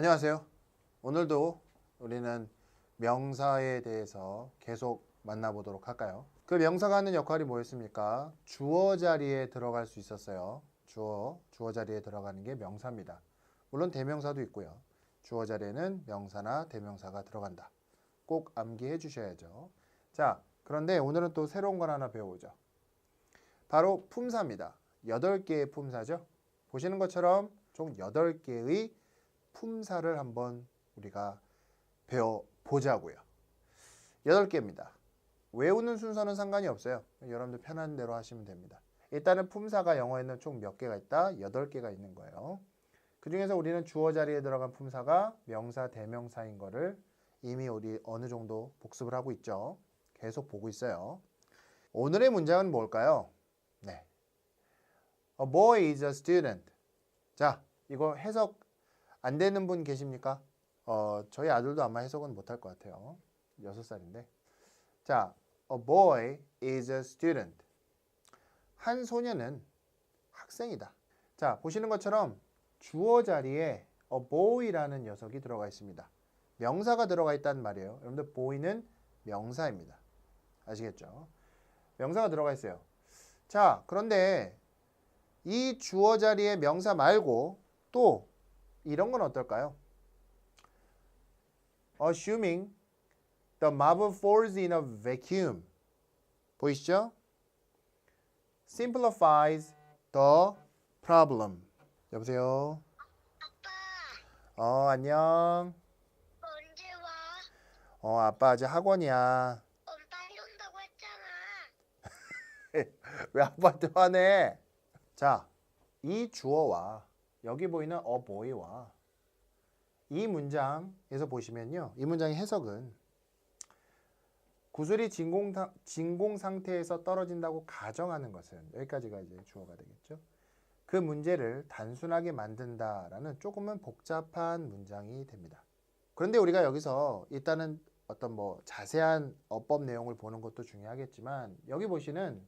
안녕하세요. 오늘도 우리는 명사에 대해서 계속 만나보도록 할까요? 그 명사가 하는 역할이 뭐였습니까? 주어 자리에 들어갈 수 있었어요. 주어, 주어 자리에 들어가는 게 명사입니다. 물론 대명사도 있고요. 주어 자리에는 명사나 대명사가 들어간다. 꼭 암기해 주셔야죠. 자, 그런데 오늘은 또 새로운 걸 하나 배워보죠. 바로 품사입니다. 8개의 품사죠. 보시는 것처럼 총 8개의 품사를 한번 우리가 배워 보자고요. 8개입니다. 외우는 순서는 상관이 없어요. 여러분들 편한 대로 하시면 됩니다. 일단은 품사가 영어에는 총 몇 개가 있다? 8개가 있는 거예요. 그 중에서 우리는 주어 자리에 들어간 품사가 명사, 대명사인 거를 이미 우리 어느 정도 복습을 하고 있죠. 계속 보고 있어요. 오늘의 문장은 뭘까요? 네. A boy is a student. 자, 이거 해석 안 되는 분 계십니까? 어, 저희 아들도 아마 해석은 못할 것 같아요. 6살인데. 자, a boy is a student. 한 소녀는 학생이다. 자, 보시는 것처럼 주어 자리에 a boy라는 녀석이 들어가 있습니다. 명사가 들어가 있다는 말이에요. 여러분들 boy는 명사입니다. 아시겠죠? 명사가 들어가 있어요. 자, 그런데 이 주어 자리에 명사 말고 또 이런 건 어떨까요? Assuming the marble falls in a vacuum. 보이시죠? Simplifies the problem. 여보세요? 아빠, 어, 안녕. 언제 와? 어, 아빠 아직 학원이야. 엄 빨리 온다고 했잖아. 왜 아빠한테 화내? 자, 이 주어와 여기 보이는 a boy와 이 문장에서 보시면요. 이 문장의 해석은 구슬이 진공 상태에서 떨어진다고 가정하는 것은 여기까지가 이제 주어가 되겠죠. 그 문제를 단순하게 만든다라는 조금은 복잡한 문장이 됩니다. 그런데 우리가 여기서 일단은 어떤 뭐 자세한 어법 내용을 보는 것도 중요하겠지만 여기 보시는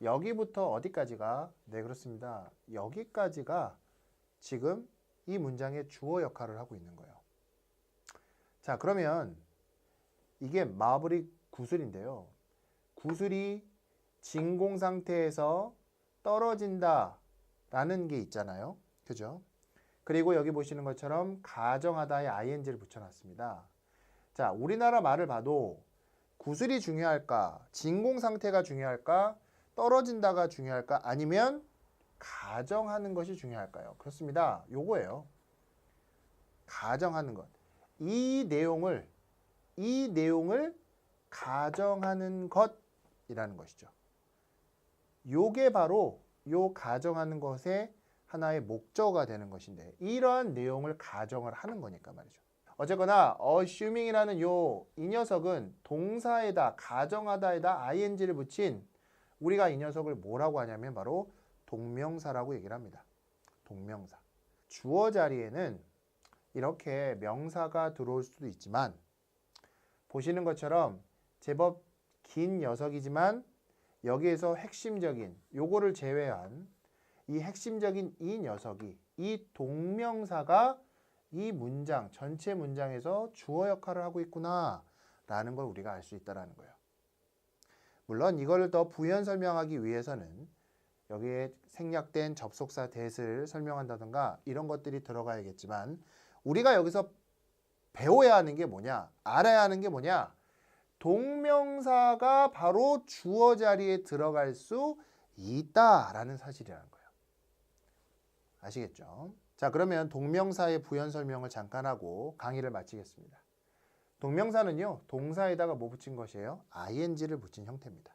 여기부터 어디까지가 네 그렇습니다. 여기까지가 지금 이 문장의 주어 역할을 하고 있는 거예요. 자 그러면 이게 마블이 구슬인데요. 구슬이 진공 상태에서 떨어진다 라는 게 있잖아요. 그죠? 그리고 여기 보시는 것처럼 가정하다에 ing를 붙여놨습니다. 자 우리나라 말을 봐도 구슬이 중요할까? 진공 상태가 중요할까? 떨어진다가 중요할까? 아니면 가정하는 것이 중요할까요? 그렇습니다. 요거예요. 가정하는 것. 이 내용을 이 내용을 가정하는 것이라는 것이죠. 요게 바로 요 가정하는 것의 하나의 목적어가 되는 것인데 이러한 내용을 가정을 하는 거니까 말이죠. 어쨌거나 assuming이라는 요 이 녀석은 동사에다 가정하다에다 ing를 붙인 우리가 이 녀석을 뭐라고 하냐면 바로 동명사라고 얘기를 합니다. 동명사. 주어 자리에는 이렇게 명사가 들어올 수도 있지만 보시는 것처럼 제법 긴 녀석이지만 여기에서 핵심적인 요거를 제외한 이 핵심적인 이 녀석이 이 동명사가 이 문장 전체 문장에서 주어 역할을 하고 있구나 라는 걸 우리가 알 수 있다라는 거예요. 물론 이걸 더 부연 설명하기 위해서는 여기에 생략된 접속사 that을 설명한다든가 이런 것들이 들어가야겠지만 우리가 여기서 배워야 하는 게 뭐냐? 알아야 하는 게 뭐냐? 동명사가 바로 주어 자리에 들어갈 수 있다라는 사실이라는 거예요. 아시겠죠? 자, 그러면 동명사의 부연 설명을 잠깐 하고 강의를 마치겠습니다. 동명사는요, 동사에다가 뭐 붙인 것이에요? ing를 붙인 형태입니다.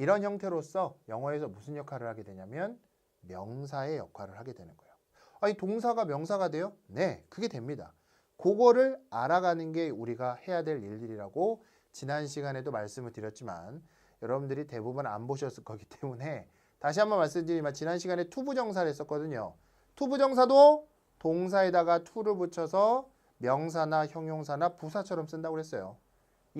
이런 형태로서 영어에서 무슨 역할을 하게 되냐면 명사의 역할을 하게 되는 거예요. 아니, 동사가 명사가 돼요? 네, 그게 됩니다. 그거를 알아가는 게 우리가 해야 될 일들이라고 지난 시간에도 말씀을 드렸지만 여러분들이 대부분 안 보셨을 거기 때문에 다시 한번 말씀드리면 지난 시간에 투부정사를 했었거든요. 투부정사도 동사에다가 투를 붙여서 명사나 형용사나 부사처럼 쓴다고 그랬어요.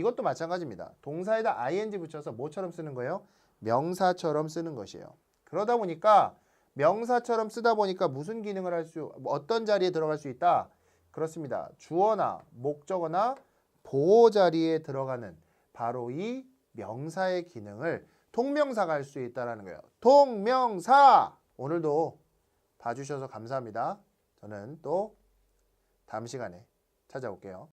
이것도 마찬가지입니다. 동사에다 ing 붙여서 뭐처럼 쓰는 거예요? 명사처럼 쓰는 것이에요. 그러다 보니까 명사처럼 쓰다 보니까 무슨 기능을 할 수, 어떤 자리에 들어갈 수 있다? 그렇습니다. 주어나 목적어나 보호 자리에 들어가는 바로 이 명사의 기능을 통명사가 할 수 있다라는 거예요. 통명사. 오늘도 봐주셔서 감사합니다. 저는 또 다음 시간에 찾아올게요.